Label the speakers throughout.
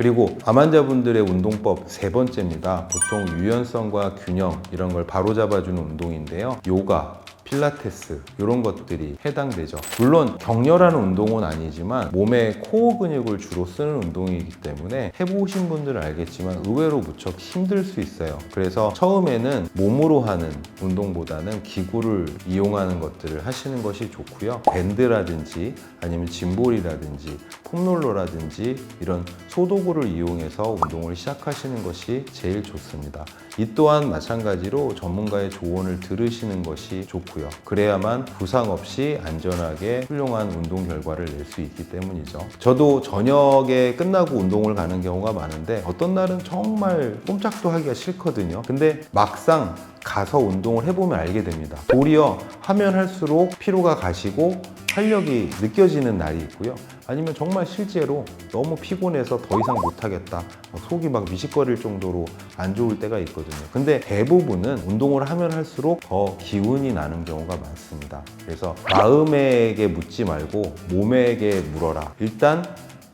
Speaker 1: 그리고 암 환자분들의 운동법 세 번째입니다. 보통 유연성과 균형 이런 걸 바로잡아주는 운동인데요. 요가, 필라테스 이런 것들이 해당되죠. 물론 격렬한 운동은 아니지만 몸의 코어 근육을 주로 쓰는 운동이기 때문에 해보신 분들은 알겠지만 의외로 무척 힘들 수 있어요. 그래서 처음에는 몸으로 하는 운동보다는 기구를 이용하는 것들을 하시는 것이 좋고요. 밴드라든지 아니면 짐볼이라든지 폼롤러라든지 이런 소도구 를 이용해서 운동을 시작하시는 것이 제일 좋습니다. 이 또한 마찬가지로 전문가의 조언을 들으시는 것이 좋고요. 그래야만 부상 없이 안전하게 훌륭한 운동 결과를 낼 수 있기 때문이죠. 저도 저녁에 끝나고 운동을 가는 경우가 많은데 어떤 날은 정말 꼼짝도 하기가 싫거든요. 근데 막상 가서 운동을 해보면 알게 됩니다. 도리어 하면 할수록 피로가 가시고 활력이 느껴지는 날이 있고요. 아니면 정말 실제로 너무 피곤해서 더 이상 못하겠다. 막 속이 막 미식거릴 정도로 안 좋을 때가 있거든요. 근데 대부분은 운동을 하면 할수록 더 기운이 나는 경우가 많습니다. 그래서 마음에게 묻지 말고 몸에게 물어라. 일단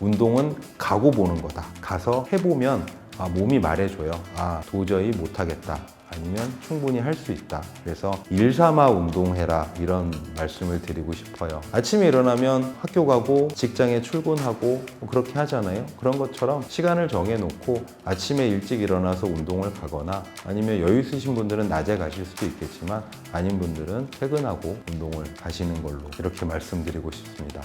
Speaker 1: 운동은 가고 보는 거다. 가서 해보면 아, 몸이 말해줘요. 아, 도저히 못하겠다. 아니면 충분히 할 수 있다. 그래서 일 삼아 운동해라. 이런 말씀을 드리고 싶어요. 아침에 일어나면 학교 가고 직장에 출근하고 뭐 그렇게 하잖아요. 그런 것처럼 시간을 정해놓고 아침에 일찍 일어나서 운동을 가거나 아니면 여유 있으신 분들은 낮에 가실 수도 있겠지만 아닌 분들은 퇴근하고 운동을 가시는 걸로 이렇게 말씀드리고 싶습니다.